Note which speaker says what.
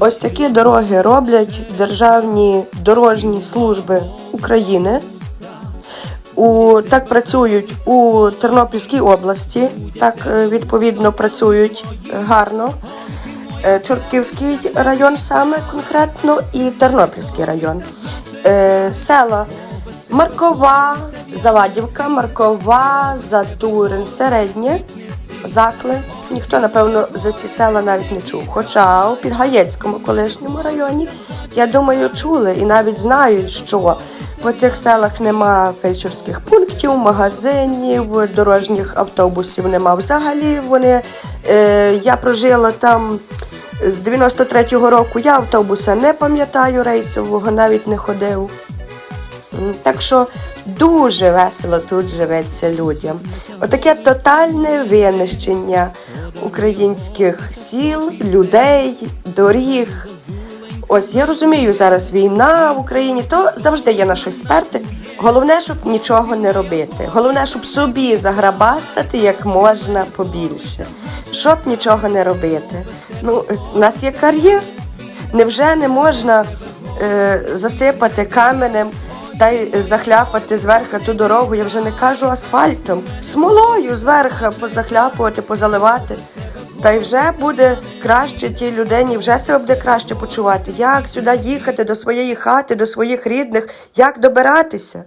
Speaker 1: Ось такі дороги роблять державні дорожні служби України. У, так працюють у Тернопільській області, так е, відповідно працюють е, гарно. Е, Чортківський район саме конкретно і Тернопільський район. Села Маркова, Завадівка, Маркова, Затурин, Середнє, Закле. Ніхто, напевно, за ці села навіть не чув. Хоча у Підгаєцькому колишньому районі, я думаю, чули і навіть знають, що по цих селах нема фельдшерських пунктів, магазинів, дорожніх автобусів нема взагалі. Вони, е, я прожила там з 93-го року, я автобуса не пам'ятаю рейсового, навіть не ходив. Так що дуже весело тут живеться людям. Отаке тотальне винищення українських сіл, людей, доріг. Ось я розумію, зараз війна в Україні, то завжди є на щось сперти. Головне, щоб нічого не робити. Головне, щоб собі заграбастати як можна побільше, щоб нічого не робити. Ну, у нас є кар'єр. Невже не можна е, засипати каменем та й захляпати зверху ту дорогу? Я вже не кажу асфальтом, смолою зверху позахляпувати, позаливати. Та й вже буде краще тій людині, вже себе буде краще почувати. Як сюди їхати до своєї хати, до своїх рідних, як добиратися?